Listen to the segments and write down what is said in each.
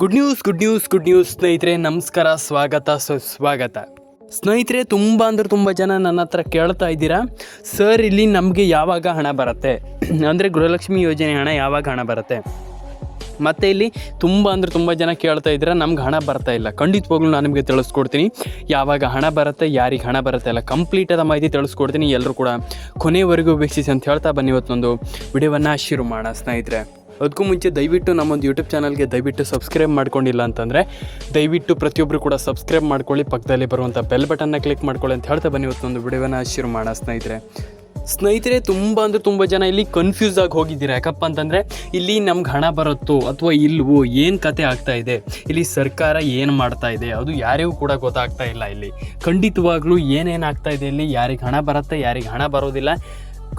Good news good news good news ಸ್ನೇಹಿತರೆ, ನಮಸ್ಕಾರ, ಸ್ವಾಗತ ಸುಸ್ವಾಗತ ಸ್ನೇಹಿತರೆ, ತುಂಬ ಅಂದ್ರೆ ತುಂಬ ಜನ ನನ್ನ ಹತ್ರ ಕೇಳ್ತಾ ಇದ್ದೀರಾ? ಸರ್ ಇಲ್ಲಿ ನಮಗೆ ಯಾವಾಗ ಹಣ ಬರುತ್ತೆ? ಅಂದರೆ ಗೃಹಲಕ್ಷ್ಮಿ ಯೋಜನೆ ಹಣ ಯಾವಾಗ ಹಣ ಬರುತ್ತೆ? ಮತ್ತು ಇಲ್ಲಿ ತುಂಬ ಅಂದ್ರೆ ತುಂಬ ಜನ ಕೇಳ್ತಾ ಇದ್ದೀರಾ, ನಮ್ಗೆ ಹಣ ಬರ್ತಾ ಇಲ್ಲ. ಖಂಡಿತವಾಗ್ಲೂ ನಾನು ನಿಮಗೆ ತಿಳಿಸ್ಕೊಡ್ತೀನಿ. ಯಾವಾಗ ಹಣ ಬರುತ್ತೆ, ಯಾರಿಗೆ ಹಣ ಬರುತ್ತೆ ಇಲ್ಲ ಕಂಪ್ಲೀಟ್ ಆದ ಮಾಹಿತಿ ತಿಳಿಸ್ಕೊಡ್ತೀನಿ. ಎಲ್ಲರೂ ಕೂಡ ಕೊನೆವರೆಗೂ ವೀಕ್ಷಿಸಿ ಅಂತ ಹೇಳ್ತಾ ಬನ್ನಿ ಇವತ್ತೊಂದು ವಿಡಿಯೋವನ್ನು ಶುರು ಮಾಡೋಣ, ಸ್ನೇಹಿತರೆ. ಅದಕ್ಕೂ ಮುಂಚೆ ದಯವಿಟ್ಟು ನಮ್ಮೊಂದು ಯೂಟ್ಯೂಬ್ ಚಾನಲ್ಗೆ ದಯವಿಟ್ಟು ಸಬ್ಸ್ಕ್ರೈಬ್ ಮಾಡ್ಕೊಂಡಿಲ್ಲ ಅಂತಂದರೆ, ದಯವಿಟ್ಟು ಪ್ರತಿಯೊಬ್ಬರು ಕೂಡ ಸಬ್ಸ್ಕ್ರೈಬ್ ಮಾಡ್ಕೊಳ್ಳಿ, ಪಕ್ಕದಲ್ಲಿ ಬರುವಂಥ ಬೆಲ್ ಬಟನ್ನ ಕ್ಲಿಕ್ ಮಾಡ್ಕೊಳ್ಳಿ ಅಂತ ಹೇಳ್ತಾ ಬನ್ನಿ. ಇವತ್ತೊಂದು ವಿಡಿಯೋನ ಶುರು ಮಾಡೋಣ ಸ್ನೇಹಿತರೆ. ಸ್ನೇಹಿತರೆ, ತುಂಬ ಅಂದರೆ ತುಂಬ ಜನ ಇಲ್ಲಿ ಕನ್ಫ್ಯೂಸ್ ಆಗಿ ಹೋಗಿದ್ದೀರಾ. ಯಾಕಪ್ಪ ಅಂತಂದರೆ, ಇಲ್ಲಿ ನಮ್ಗೆ ಹಣ ಬರುತ್ತೋ ಅಥವಾ ಇಲ್ವೋ ಏನು ಕತೆ ಆಗ್ತಾ ಇದೆ, ಇಲ್ಲಿ ಸರ್ಕಾರ ಏನು ಮಾಡ್ತಾ ಇದೆ, ಅದು ಯಾರಿಗೂ ಕೂಡ ಗೊತ್ತಾಗ್ತಾ ಇಲ್ಲ ಇಲ್ಲಿ. ಖಂಡಿತವಾಗ್ಲೂ ಏನೇನು ಆಗ್ತಾ ಇದೆ ಇಲ್ಲಿ, ಯಾರಿಗೆ ಹಣ ಬರುತ್ತೆ, ಯಾರಿಗೆ ಹಣ ಬರೋದಿಲ್ಲ.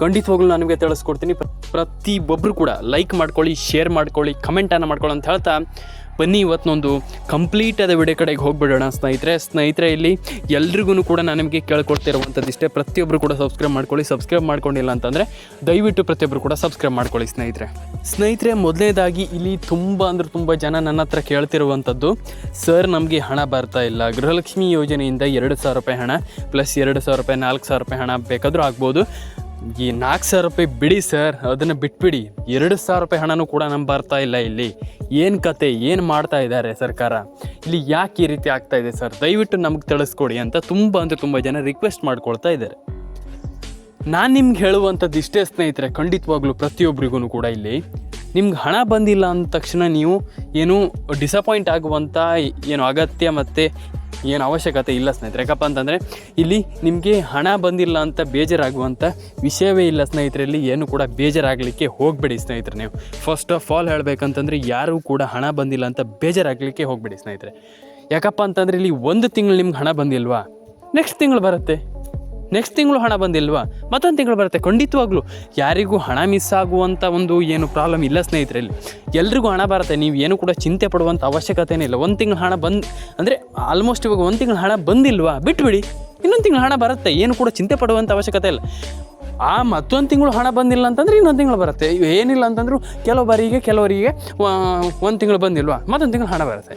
ಖಂಡಿತವಾಗ್ಲೂ ನಾನು ನಿಮಗೆ ತಿಳಿಸ್ಕೊಡ್ತೀನಿ. ಪ್ರ- ಪ್ರತಿಯೊಬ್ಬರು ಕೂಡ ಲೈಕ್ ಮಾಡ್ಕೊಳ್ಳಿ ಶೇರ್ ಮಾಡ್ಕೊಳ್ಳಿ ಕಮೆಂಟನ್ನು ಮಾಡ್ಕೊಳ್ಳಿ ಅಂತ ಹೇಳ್ತಾ ಬನ್ನಿ ಇವತ್ತಿನೊಂದು ಕಂಪ್ಲೀಟ್ ಆದ ವಿಡಿಯೋ ಕಡೆಗೆ ಹೋಗ್ಬಿಡೋಣ ಸ್ನೇಹಿತರೆ. ಸ್ನೇಹಿತರೆ, ಇಲ್ಲಿ ಎಲ್ರಿಗೂ ಕೂಡ ನಾನು ನಿಮಗೆ ಕೇಳ್ಕೊಡ್ತಿರುವಂಥದ್ದು ಇಷ್ಟೇ. ಪ್ರತಿಯೊಬ್ಬರು ಕೂಡ ಸಬ್ಸ್ಕ್ರೈಬ್ ಮಾಡ್ಕೊಳ್ಳಿ ಸಬ್ಸ್ಕ್ರೈಬ್ ಮಾಡ್ಕೊಂಡಿಲ್ಲ ಅಂತಂದರೆ ದಯವಿಟ್ಟು ಪ್ರತಿಯೊಬ್ಬರು ಕೂಡ ಸಬ್ಸ್ಕ್ರೈಬ್ ಮಾಡ್ಕೊಳ್ಳಿ ಸ್ನೇಹಿತರೆ. ಸ್ನೇಹಿತರೆ, ಮೊದಲನೇದಾಗಿ ಇಲ್ಲಿ ತುಂಬ ಅಂದ್ರೆ ತುಂಬ ಜನ ನನ್ನ ಹತ್ರ ಕೇಳ್ತಿರುವಂಥದ್ದು ಸರ್ ನಮಗೆ ಹಣ ಬರ್ತಾ ಇಲ್ಲ. ಗೃಹಲಕ್ಷ್ಮಿ ಯೋಜನೆಯಿಂದ ಎರಡು ಸಾವಿರ ರೂಪಾಯಿ ಹಣ ಪ್ಲಸ್ ಎರಡು ಸಾವಿರ ರೂಪಾಯಿ, ನಾಲ್ಕು ಸಾವಿರ ರೂಪಾಯಿ ಹಣ ಬೇಕಾದರೂ ಆಗ್ಬೋದು. ಈ ನಾಲ್ಕು ಸಾವಿರ ರೂಪಾಯಿ ಬಿಡಿ ಸರ್, ಅದನ್ನು ಬಿಟ್ಬಿಡಿ. ಎರಡು ಸಾವಿರ ರೂಪಾಯಿ ಹಣನೂ ಕೂಡ ನಮ್ಗೆ ಬರ್ತಾ ಇಲ್ಲ ಇಲ್ಲಿ. ಏನು ಕತೆ, ಏನು ಮಾಡ್ತಾ ಇದ್ದಾರೆ ಸರ್ಕಾರ? ಇಲ್ಲಿ ಯಾಕೆ ಈ ರೀತಿ ಆಗ್ತಾ ಇದೆ ಸರ್? ದಯವಿಟ್ಟು ನಮಗೆ ತಿಳಿಸ್ಕೊಡಿ ಅಂತ ತುಂಬ ಅಂದರೆ ತುಂಬ ಜನ ರಿಕ್ವೆಸ್ಟ್ ಮಾಡ್ಕೊಳ್ತಾ ಇದ್ದಾರೆ ನಾನು ನಿಮ್ಗೆ ಹೇಳುವಂಥದ್ದು ಇಷ್ಟೇ ಸ್ನೇಹಿತರೆ, ಖಂಡಿತವಾಗ್ಲೂ ಪ್ರತಿಯೊಬ್ಬರಿಗೂ ಕೂಡ ಇಲ್ಲಿ. ನಿಮ್ಗೆ ಹಣ ಬಂದಿಲ್ಲ ಅಂದ ತಕ್ಷಣ ನೀವು ಏನು ಡಿಸಪಾಯಿಂಟ್ ಆಗುವಂಥ ಏನು ಅಗತ್ಯ ಮತ್ತು ಏನು ಅವಶ್ಯಕತೆ ಇಲ್ಲ ಸ್ನೇಹಿತರೆ. ಯಾಕಪ್ಪ ಅಂತಂದರೆ ಇಲ್ಲಿ ನಿಮಗೆ ಹಣ ಬಂದಿಲ್ಲ ಅಂತ ಬೇಜಾರಾಗುವಂಥ ವಿಷಯವೇ ಇಲ್ಲ ಸ್ನೇಹಿತರಲ್ಲಿ ಏನು ಕೂಡ ಬೇಜಾರಾಗಲಿಕ್ಕೆ ಹೋಗಬೇಡಿ ಸ್ನೇಹಿತರೆ ನೀವು. ಫಸ್ಟ್ ಆಫ್ ಆಲ್ ಹೇಳಬೇಕಂತಂದರೆ ಯಾರೂ ಕೂಡ ಹಣ ಬಂದಿಲ್ಲ ಅಂತ ಬೇಜಾರಾಗಲಿಕ್ಕೆ ಹೋಗಬೇಡಿ ಸ್ನೇಹಿತರೆ. ಯಾಕಪ್ಪ ಅಂತಂದರೆ ಇಲ್ಲಿ ಒಂದು ತಿಂಗಳು ನಿಮ್ಗೆ ಹಣ ಬಂದಿಲ್ವಾ? ನೆಕ್ಸ್ಟ್ ತಿಂಗಳು ಬರುತ್ತೆ. ನೆಕ್ಸ್ಟ್ ತಿಂಗಳು ಹಣ ಬಂದಿಲ್ವಾ? ಮತ್ತೊಂದು ತಿಂಗಳು ಬರುತ್ತೆ. ಖಂಡಿತವಾಗ್ಲೂ. ಯಾರಿಗೂ ಹಣ ಮಿಸ್ ಆಗುವಂಥ ಒಂದು ಏನು ಪ್ರಾಬ್ಲಮ್ ಇಲ್ಲ ಸ್ನೇಹಿತರಲ್ಲಿ ಎಲ್ರಿಗೂ ಹಣ ಬರುತ್ತೆ. ನೀವು ಏನು ಕೂಡ ಚಿಂತೆ ಪಡುವಂಥ ಅವಶ್ಯಕತೆನೇ ಇಲ್ಲ. ಒಂದು ತಿಂಗಳು ಹಣ ಬಂದು, ಅಂದರೆ ಆಲ್ಮೋಸ್ಟ್ ಇವಾಗ ಒಂದು ತಿಂಗಳು ಹಣ ಬಂದಿಲ್ವಾ? ಬಿಟ್ಬಿಡಿ. ಇನ್ನೊಂದು ತಿಂಗಳು ಹಣ ಬರುತ್ತೆ. ಏನು ಕೂಡ ಚಿಂತೆ ಪಡುವಂಥ ಅವಶ್ಯಕತೆ ಇಲ್ಲ. ಆ ಮತ್ತೊಂದು ತಿಂಗಳು ಹಣ ಬಂದಿಲ್ಲ ಅಂತಂದ್ರೆ ಇನ್ನೊಂದು ತಿಂಗಳು ಬರುತ್ತೆ. ಏನಿಲ್ಲ ಅಂತಂದ್ರು ಕೆಲವರಿಗೆ ಕೆಲವರಿಗೆ ಒಂದು ತಿಂಗಳು ಬಂದಿಲ್ವಾ? ಮತ್ತೊಂದು ತಿಂಗಳು ಹಣ ಬರುತ್ತೆ.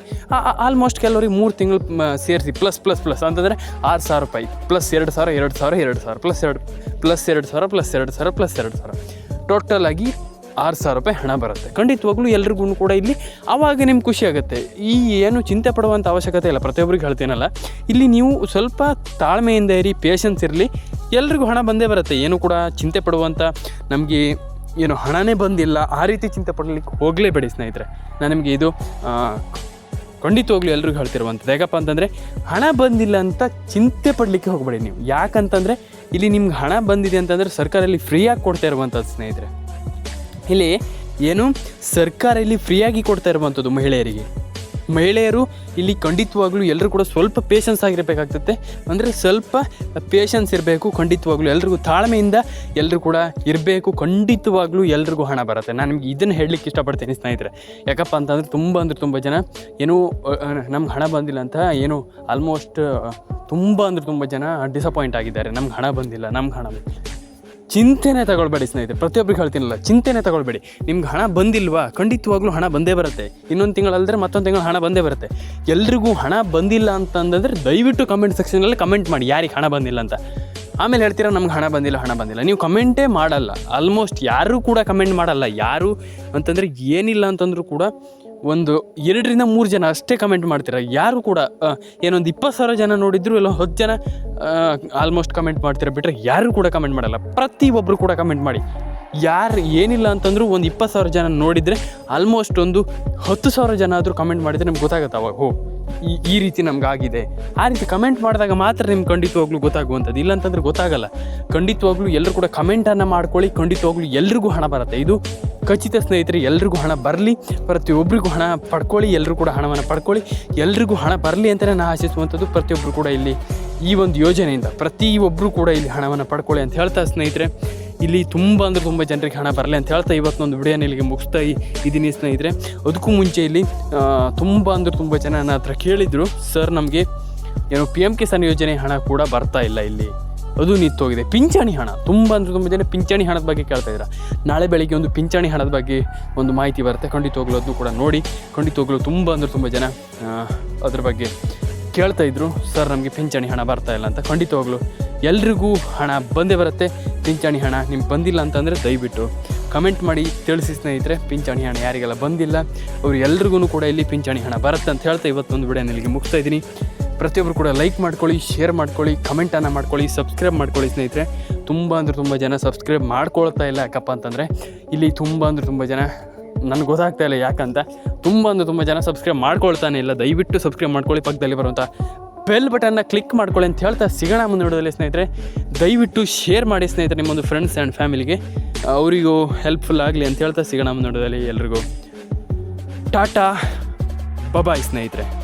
ಆಲ್ಮೋಸ್ಟ್ ಕೆಲವರಿಗೆ ಮೂರು ತಿಂಗಳು ಸೇರಿಸಿ ಪ್ಲಸ್ ಪ್ಲಸ್ ಪ್ಲಸ್ ಅಂತಂದರೆ ಆರು ಸಾವಿರ ರೂಪಾಯಿ. ಪ್ಲಸ್ ಎರಡು ಸಾವಿರ ಎರಡು ಸಾವಿರ ಎರಡು ಸಾವಿರ ಪ್ಲಸ್ ಎರಡು ಪ್ಲಸ್ ಎರಡು ಸಾವಿರ ಪ್ಲಸ್ ಎರಡು ಸಾವಿರ ಪ್ಲಸ್ ಎರಡು ಸಾವಿರ. ಟೋಟಲ್ ಆಗಿ ಆರು ಸಾವಿರ ರೂಪಾಯಿ ಹಣ ಬರುತ್ತೆ. ಖಂಡಿತವಾಗ್ಲೂ ಎಲ್ರಿಗೂ ಕೂಡ ಇಲ್ಲಿ ಆವಾಗ ನಿಮ್ಗೆ ಖುಷಿ ಆಗುತ್ತೆ. ಈ ಏನು ಚಿಂತೆ ಪಡುವಂಥ ಅವಶ್ಯಕತೆ ಇಲ್ಲ. ಪ್ರತಿಯೊಬ್ಬರಿಗೆ ಹೇಳ್ತೀನಲ್ಲ, ಇಲ್ಲಿ ನೀವು ಸ್ವಲ್ಪ ತಾಳ್ಮೆಯಿಂದ ಇರಿ ಪೇಷನ್ಸ್ ಇರಲಿ. ಎಲ್ರಿಗೂ ಹಣ ಬಂದೇ ಬರುತ್ತೆ. ಏನು ಕೂಡ ಚಿಂತೆ ಪಡುವಂಥ ನಮಗೆ ಏನು ಹಣನೇ ಬಂದಿಲ್ಲ. ಆ ರೀತಿ ಚಿಂತೆ ಪಡಲಿಕ್ಕೆ ಹೋಗಲೇಬೇಡಿ ಸ್ನೇಹಿತರೆ. ನಾನು ನಿಮಗೆ ಇದು ಖಂಡಿತ ಖಂಡಿತವಾಗ್ಲೂ ಎಲ್ರಿಗೂ ಹೇಳ್ತಿರುವಂಥದ್ದು. ಯಾಕಪ್ಪ ಅಂತಂದರೆ ಹಣ ಬಂದಿಲ್ಲ ಅಂತ ಚಿಂತೆ ಪಡಲಿಕ್ಕೆ ಹೋಗಬೇಡಿ ನೀವು. ಯಾಕಂತಂದರೆ ಇಲ್ಲಿ ನಿಮ್ಗೆ ಹಣ ಬಂದಿದೆ ಅಂತಂದರೆ ಸರ್ಕಾರ ಇಲ್ಲಿ ಫ್ರೀಯಾಗಿ ಕೊಡ್ತಾ ಇರುವಂಥದ್ದು ಸ್ನೇಹಿತರೆ. ಇಲ್ಲಿ ಏನು ಸರ್ಕಾರ ಇಲ್ಲಿ ಫ್ರೀಯಾಗಿ ಕೊಡ್ತಾ ಇರುವಂಥದ್ದು ಮಹಿಳೆಯರಿಗೆ. ಮಹಿಳೆಯರು ಇಲ್ಲಿ ಖಂಡಿತವಾಗ್ಲೂ ಎಲ್ಲರೂ ಕೂಡ ಸ್ವಲ್ಪ ಪೇಷನ್ಸ್ ಆಗಿರಬೇಕಾಗ್ತದೆ. ಅಂದರೆ ಸ್ವಲ್ಪ ಪೇಷನ್ಸ್ ಇರಬೇಕು ಖಂಡಿತವಾಗ್ಲೂ. ಎಲ್ರಿಗೂ ತಾಳ್ಮೆಯಿಂದ ಎಲ್ಲರೂ ಕೂಡ ಇರಬೇಕು, ಖಂಡಿತವಾಗ್ಲೂ ಎಲ್ರಿಗೂ ಹಣ ಬರುತ್ತೆ. ನಾನು ನಿಮ್ಗೆ ಇದನ್ನು ಹೇಳಲಿಕ್ಕೆ ಇಷ್ಟಪಡ್ತೀನಿ ಸ್ನೇಹಿತರೆ. ಯಾಕಪ್ಪ ಅಂತಂದರೆ ತುಂಬ ಅಂದರೆ ತುಂಬ ಜನ ಏನು ನಮ್ಗೆ ಹಣ ಬಂದಿಲ್ಲ ಅಂತ ಏನು ಆಲ್ಮೋಸ್ಟ್ ತುಂಬ ಅಂದರೆ ತುಂಬ ಜನ ಡಿಸಪಾಯಿಂಟ್ ಆಗಿದ್ದಾರೆ. ನಮ್ಗೆ ಹಣ ಬಂದಿಲ್ಲ, ನಮ್ಗೆ ಹಣ ಬಂದಿಲ್ಲ. ಚಿಂತೆನೆ ತಗೊಳ್ಬೇಡಿ ಸ್ನೇಹಿತರೆ ಪ್ರತಿಯೊಬ್ಬರಿಗೆ ಹೇಳ್ತೀನಲ್ಲ, ಚಿಂತೆನೆ ತಗೊಳ್ಬೇಡಿ. ನಿಮ್ಗೆ ಹಣ ಬಂದಿಲ್ವಾ? ಖಂಡಿತವಾಗ್ಲೂ ಹಣ ಬಂದೇ ಬರುತ್ತೆ. ಇನ್ನೊಂದು ತಿಂಗಳಲ್ಲದ್ರೆ ಮತ್ತೊಂದು ತಿಂಗಳು ಹಣ ಬಂದೇ ಬರುತ್ತೆ. ಎಲ್ರಿಗೂ ಹಣ ಬಂದಿಲ್ಲ ಅಂತಂದರೆ ದಯವಿಟ್ಟು ಕಮೆಂಟ್ ಸೆಕ್ಷನಲ್ಲಿ ಕಮೆಂಟ್ ಮಾಡಿ, ಯಾರಿಗೆ ಹಣ ಬಂದಿಲ್ಲ ಅಂತ. ಆಮೇಲೆ ಹೇಳ್ತೀರಾ, ನಮ್ಗೆ ಹಣ ಬಂದಿಲ್ಲ ಹಣ ಬಂದಿಲ್ಲ. ನೀವು ಕಮೆಂಟೇ ಮಾಡಲ್ಲ. ಆಲ್ಮೋಸ್ಟ್ ಯಾರೂ ಕೂಡ ಕಮೆಂಟ್ ಮಾಡಲ್ಲ. ಯಾರು ಅಂತಂದರೆ ಏನಿಲ್ಲ ಅಂತಂದರೂ ಕೂಡ ಒಂದು ಎರಡರಿಂದ ಮೂರು ಜನ ಅಷ್ಟೇ ಕಮೆಂಟ್ ಮಾಡ್ತೀರ? ಯಾರು ಕೂಡ ಏನೊಂದು ಇಪ್ಪತ್ತು ಸಾವಿರ ಜನ ನೋಡಿದ್ರು ಇಲ್ಲ ಹತ್ತು ಜನ ಆಲ್ಮೋಸ್ಟ್ ಕಮೆಂಟ್ ಮಾಡ್ತೀರ ಬಿಟ್ಟರೆ ಯಾರು ಕೂಡ ಕಮೆಂಟ್ ಮಾಡಲ್ಲ. ಪ್ರತಿಯೊಬ್ಬರು ಕೂಡ ಕಮೆಂಟ್ ಮಾಡಿ. ಯಾರು ಏನಿಲ್ಲ ಅಂತಂದ್ರೂ ಒಂದು ಇಪ್ಪತ್ತು ಸಾವಿರ ಜನ ನೋಡಿದರೆ ಆಲ್ಮೋಸ್ಟ್ ಒಂದು ಹತ್ತು ಸಾವಿರ ಜನ ಆದರೂ ಕಮೆಂಟ್ ಮಾಡಿದರೆ ನಮ್ಗೆ ಗೊತ್ತಾಗುತ್ತೆ ಅವಾಗ. ಹೋ ಈ ಈ ರೀತಿ ನಮ್ಗೆ ಆಗಿದೆ ಆ ರೀತಿ ಕಮೆಂಟ್ ಮಾಡಿದಾಗ ಮಾತ್ರ ನಿಮ್ಗೆ ಖಂಡಿತವಾಗ್ಲೂ ಗೊತ್ತಾಗುವಂಥದ್ದು. ಇಲ್ಲ ಅಂತಂದ್ರೆ ಗೊತ್ತಾಗಲ್ಲ. ಖಂಡಿತವಾಗ್ಲೂ ಎಲ್ಲರೂ ಕೂಡ ಕಮೆಂಟನ್ನು ಮಾಡ್ಕೊಳ್ಳಿ. ಖಂಡಿತವಾಗ್ಲೂ ಎಲ್ರಿಗೂ ಹಣ ಬರುತ್ತೆ. ಇದು ಖಚಿತ ಸ್ನೇಹಿತರೆ, ಎಲ್ರಿಗೂ ಹಣ ಬರಲಿ. ಪ್ರತಿಯೊಬ್ಬರಿಗೂ ಹಣ ಪಡ್ಕೊಳ್ಳಿ. ಎಲ್ಲರೂ ಕೂಡ ಹಣವನ್ನು ಪಡ್ಕೊಳ್ಳಿ. ಎಲ್ರಿಗೂ ಹಣ ಬರಲಿ ಅಂತಲೇ ನಾನು ಆಶಿಸುವಂಥದ್ದು ಪ್ರತಿಯೊಬ್ಬರು ಕೂಡ ಇಲ್ಲಿ ಈ ಒಂದು ಯೋಜನೆಯಿಂದ ಪ್ರತಿಯೊಬ್ಬರು ಕೂಡ ಇಲ್ಲಿ ಹಣವನ್ನು ಪಡ್ಕೊಳ್ಳಿ ಅಂತ ಹೇಳ್ತಾ ಸ್ನೇಹಿತರೆ. ಇಲ್ಲಿ ತುಂಬ ಅಂದರೆ ತುಂಬ ಜನರಿಗೆ ಹಣ ಬರಲಿ ಅಂತ ಹೇಳ್ತಾ ಇವತ್ತೊಂದು ವಿಡಿಯೋನ ಇಲ್ಲಿಗೆ ಮುಗಿಸ್ತಾ ಇದ್ದೀನಿ ಸ್ನೇಹಿತರೆ. ಅದಕ್ಕೂ ಮುಂಚೆ ಇಲ್ಲಿ ತುಂಬ ಅಂದರೆ ತುಂಬ ಜನ ನನ್ನ ಹತ್ರ ಕೇಳಿದರು ಸರ್ ನಮಗೆ ಏನು ಪಿ ಎಂ ಕಿಸಾನ್ ಯೋಜನೆ ಹಣ ಕೂಡ ಬರ್ತಾ ಇಲ್ಲ ಇಲ್ಲಿ. ಅದು ನಿಂತೋಗಿದೆ. ಪಿಂಚಣಿ ಹಣ. ತುಂಬ ಅಂದರೆ ತುಂಬ ಜನ ಪಿಂಚಣಿ ಹಣದ ಬಗ್ಗೆ ಕೇಳ್ತಾ ಇದ್ದಾರೆ ನಾಳೆ ಬೆಳಿಗ್ಗೆ ಒಂದು ಪಿಂಚಣಿ ಹಣದ ಬಗ್ಗೆ ಒಂದು ಮಾಹಿತಿ ಬರುತ್ತೆ. ಖಂಡಿತವಾಗ್ಲೂ ಅದನ್ನು ಕೂಡ ನೋಡಿ. ಖಂಡಿತವಾಗ್ಲೂ ತುಂಬ ಅಂದರೆ ತುಂಬ ಜನ ಅದ್ರ ಬಗ್ಗೆ ಕೇಳ್ತಾ ಇದ್ರು. ಸರ್ ನಮಗೆ ಪಿಂಚಣಿ ಹಣ ಬರ್ತಾ ಇಲ್ಲ ಅಂತ. ಖಂಡಿತವಾಗ್ಲೂ ಎಲ್ರಿಗೂ ಹಣ ಬಂದೇ ಬರುತ್ತೆ. ಪಿಂಚಣಿ ಹಣ ನಿಮ್ಗೆ ಬಂದಿಲ್ಲ ಅಂತಂದರೆ ದಯವಿಟ್ಟು ಕಮೆಂಟ್ ಮಾಡಿ ತಿಳಿಸಿ ಸ್ನೇಹಿತರೆ, ಪಿಂಚಣಿ ಹಣ ಯಾರಿಗೆಲ್ಲ ಬಂದಿಲ್ಲ, ಅವ್ರು ಎಲ್ರಿಗೂ ಕೂಡ ಇಲ್ಲಿ ಪಿಂಚಣಿ ಹಣ ಬರುತ್ತೆ ಅಂತ ಹೇಳ್ತಾ ಇವತ್ತೊಂದು ವಿಡಿಯೋ ನಿಮಗೆ ಮುಗಿಸ್ತಾ ಇದ್ದೀನಿ. ಪ್ರತಿಯೊಬ್ಬರು ಕೂಡ ಲೈಕ್ ಮಾಡ್ಕೊಳ್ಳಿ ಶೇರ್ ಮಾಡ್ಕೊಳ್ಳಿ ಕಮೆಂಟನ್ನು ಮಾಡ್ಕೊಳ್ಳಿ ಸಬ್ಸ್ಕ್ರೈಬ್ ಮಾಡ್ಕೊಳ್ಳಿ ಸ್ನೇಹಿತರೆ. ತುಂಬ ಅಂದರೆ ತುಂಬ ಜನ ಸಬ್ಸ್ಕ್ರೈಬ್ ಮಾಡ್ಕೊಳ್ತಾ ಇಲ್ಲ ಯಾಕಪ್ಪ ಅಂತಂದರೆ, ಇಲ್ಲಿ ತುಂಬ ಅಂದರೆ ತುಂಬ ಜನ ನನಗೆ ಗೊತ್ತಾಗ್ತಾ ಇಲ್ಲ ಯಾಕಂತ. ತುಂಬ ಅಂದರೆ ತುಂಬ ಜನ ಸಬ್ಸ್ಕ್ರೈಬ್ ಮಾಡ್ಕೊಳ್ತಾನೆ ಇಲ್ಲ. ದಯವಿಟ್ಟು ಸಬ್ಸ್ಕ್ರೈಬ್ ಮಾಡ್ಕೊಳ್ಳಿ ಪಕ್ಕದಲ್ಲಿ ಬರುವಂಥ ಬೆಲ್ ಬಟನ್ನ ಕ್ಲಿಕ್ ಮಾಡ್ಕೊಳ್ಳಿ ಅಂತ ಹೇಳ್ತಾ ಸಿಗೋಣ ಮುಂದೆ ನೋಡೋದಲ್ಲಿ ಸ್ನೇಹಿತರೆ. ದಯವಿಟ್ಟು ಶೇರ್ ಮಾಡಿ ಸ್ನೇಹಿತರೆ ನಿಮ್ಮೊಂದು ಫ್ರೆಂಡ್ಸ್ ಆ್ಯಂಡ್ ಫ್ಯಾಮಿಲಿಗೆ ಅವರಿಗೂ ಹೆಲ್ಪ್ಫುಲ್ ಆಗಲಿ ಅಂತ ಹೇಳ್ತಾ ಸಿಗೋಣ ಮುಂದೆ ನೋಡೋದಲ್ಲಿ ಎಲ್ರಿಗೂ. ಟಾಟಾ ಬಬಾಯ್ ಸ್ನೇಹಿತರೆ.